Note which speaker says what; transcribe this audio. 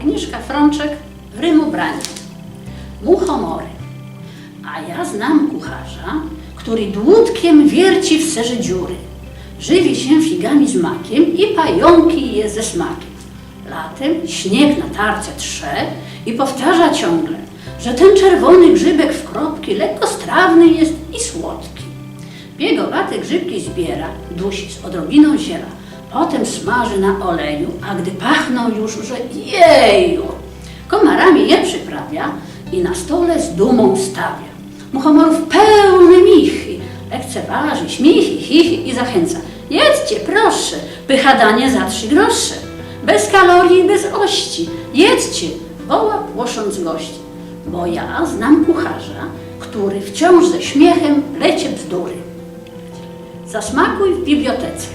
Speaker 1: Agnieszka Frączek, Rymobranie. Muchomory. A ja znam kucharza, który dłutkiem wierci w serze dziury. Żywi się figami z makiem i pająki je ze smakiem. Latem śnieg na tarce trze i powtarza ciągle, że ten czerwony grzybek w kropki lekko strawny jest i słodki. Biegowate grzybki zbiera, dusi z odrobiną ziela, potem smaży na oleju, a gdy pachną już, że jeju, komarami je przyprawia i na stole z dumą stawia. Muchomorów pełne michy, lekceważy, śmichy, chichy i zachęca. Jedzcie, proszę, pycha danie za trzy grosze. Bez kalorii i bez ości. Jedzcie, woła płosząc gości. Bo ja znam kucharza, który wciąż ze śmiechem plecie bzdury. Zasmakuj w bibliotece.